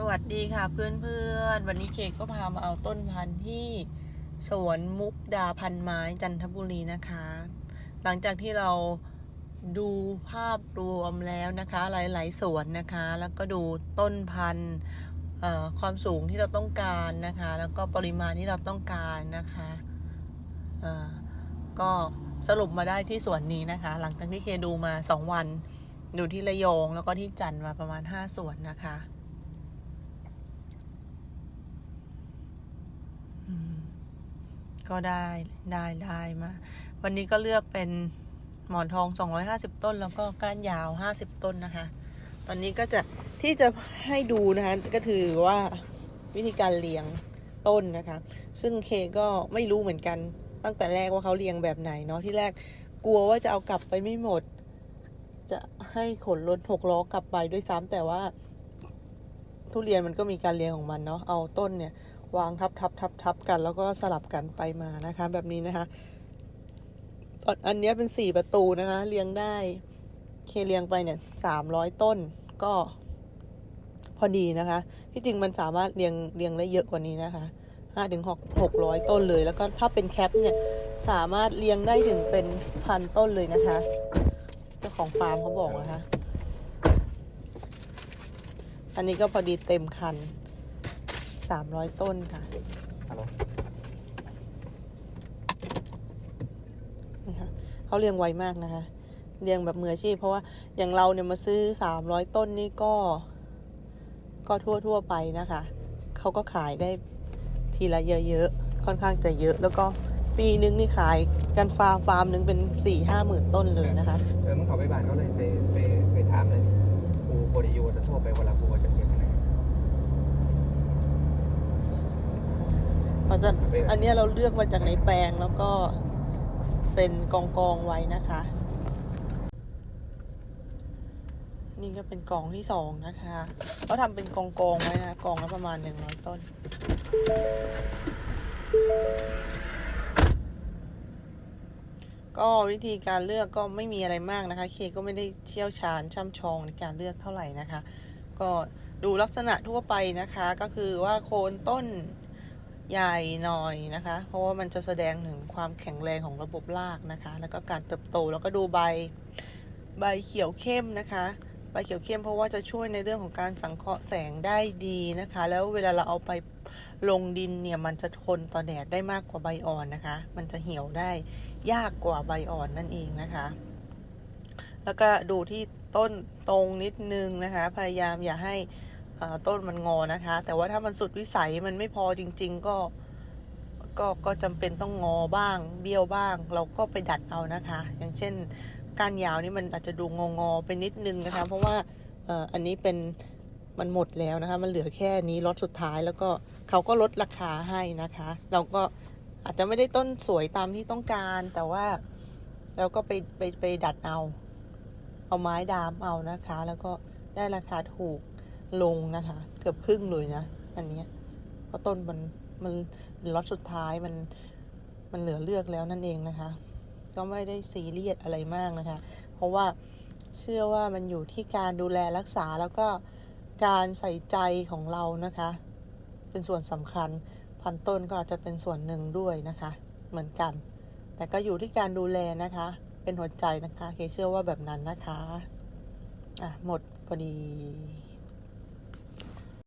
สวัสดีค่ะเพื่อนๆ วันนี้เคก็พามาเอาต้นพันธุ์ที่สวนมุกดาพันไม้จันทบุรีนะคะ หลังจากที่เราดูภาพรวมแล้วนะคะ หลายๆสวนนะคะ แล้วก็ดูต้นพันธุ์ความสูงที่เราต้องการนะคะ แล้วก็ปริมาณที่เราต้องการนะคะก็สรุปมาได้ที่สวนนี้นะคะ หลังจากที่เคดูมาสองวัน ดูที่ระยองแล้วก็ที่จันทร์มาประมาณห้าสวนนะคะ อืม ก็ได้ได้ได้มา วันนี้ก็เลือกเป็นหมอนทอง 250 ต้น แล้วก็ก้านยาว 50 ต้นนะคะ ตอนนี้ก็จะที่จะให้ดูนะคะ ก็ถือว่าวิธีการเรียงต้นนะคะ ซึ่งเคก็ไม่รู้เหมือนกันตั้งแต่แรกว่าเขาเรียงแบบไหนเนาะที่แรกกลัวว่าจะเอากลับไปไม่หมด จะให้ขนรถหกล้อกลับไปด้วยซ้ำแต่ว่า ทุเรียนมันก็มีการเรียงของมันเนาะเอาต้นเนี่ย วางทับทับทับทับกัน แล้วก็สลับกันไปมานะคะ แบบนี้นะคะตอนอันนี้เป็นสี่ประตูนะคะเรียงได้เคเรียงไปเนี่ยสามร้อยต้นก็พอดีนะคะ ที่จริงมันสามารถเรียงเรียงได้เยอะกว่านี้นะคะห้าถึงหกหกร้อยต้นเลย แล้วก็ถ้าเป็นแคปเนี่ยสามารถเรียงได้ถึงเป็นพันต้นเลยนะคะเจ้าของฟาร์มเขาบอกนะคะ อันนี้ก็พอดีเต็มคัน สามร้อยต้นค่ะฮัลโหลนี่ค่ะเขาเรียงไวมากนะคะ เรียงแบบมืออาชีพ เพราะว่าอย่างเราเนี่ยมาซื้อสามร้อยต้นนี่ก็ ก็ทั่วทั่วๆไปนะคะ เขาก็ขายได้ทีละเยอะๆ ค่อนข้างจะเยอะ แล้วก็ปีนึงนี่ขายกันฟาร์มฟาร์มหนึงเป็นสี่ห้าหมื่นต้นเลยนะคะ เออมึงเขาไปบ้านเขาเลยไปไปไปถามเลยกูโปรดิยูจะโทรไปเวลากูจะเขียนอะไร เรา จะอันนี้เราเลือกมาจากในแปลงแล้วก็เป็นกองกองไว้นะคะ นี่ก็เป็นกองที่สองนะคะเขาทำเป็นกองกองไว้นะกองละประมาณหนึ่งร้อยต้นก็วิธีการเลือกก็ไม่มีอะไรมากนะคะ เคก็ไม่ได้เชี่ยวชาญช่ำชองในการเลือกเท่าไหร่นะคะ ก็ดูลักษณะทั่วไปนะคะ ก็คือว่าโคนต้น ใหญ่หน่อยนะคะ เพราะว่ามันจะแสดงถึงความแข็งแรงของระบบรากนะคะ แล้วก็การเติบโตแล้วก็ดูใบใบเขียวเข้มนะคะใบเขียวเข้มเพราะว่าจะช่วยในเรื่องของการสังเคราะห์แสงได้ดีนะคะ แล้วเวลาเราเอาไปลงดินเนี่ยมันจะทนต่อแดดได้มากกว่าใบอ่อนนะคะ มันจะเหี่ยวได้ยากกว่าใบอ่อนนั่นเองนะคะ แล้วก็ดูที่ต้นตรงนิดนึงนะคะ พยายามอย่าให้ ต้นมันงอนะคะ แต่ว่าถ้ามันสุดวิสัยมันไม่พอจริง ๆ ก็ก็ก็จำเป็นต้องงอบ้าง เบี้ยวบ้าง เราก็ไปดัดเอานะคะ อย่างเช่นก้านยาวนี่มันอาจจะดูงองอไปนิดนึงนะคะ เพราะว่าอันนี้เป็นมันหมดแล้วนะคะ มันเหลือแค่นี้ล็อตสุดท้ายแล้วก็เขาก็ลดราคาให้นะคะ เราก็อาจจะไม่ได้ต้นสวยตามที่ต้องการ แต่ว่าเราก็ไปไปไปดัดเอา เอาไม้ดามเอานะคะ แล้วก็ได้ราคาถูก ลงนะคะ เกือบครึ่งเลยนะ อันนี้เพราะต้นมันมันเป็นล็อตสุดท้ายมันมันเหลือเลือกแล้วนั่นเองนะคะ ก็ไม่ได้ซีเรียสอะไรมากนะคะ เพราะว่าเชื่อว่ามันอยู่ที่การดูแลรักษาแล้วก็การใส่ใจของเรานะคะ เป็นส่วนสำคัญพันต้นก็อาจจะเป็นส่วนหนึ่งด้วยนะคะ เหมือนกัน แต่ก็อยู่ที่การดูแลนะคะ เป็นหัวใจนะคะเคเชื่อว่าแบบนั้นนะคะ อะ หมดพอดี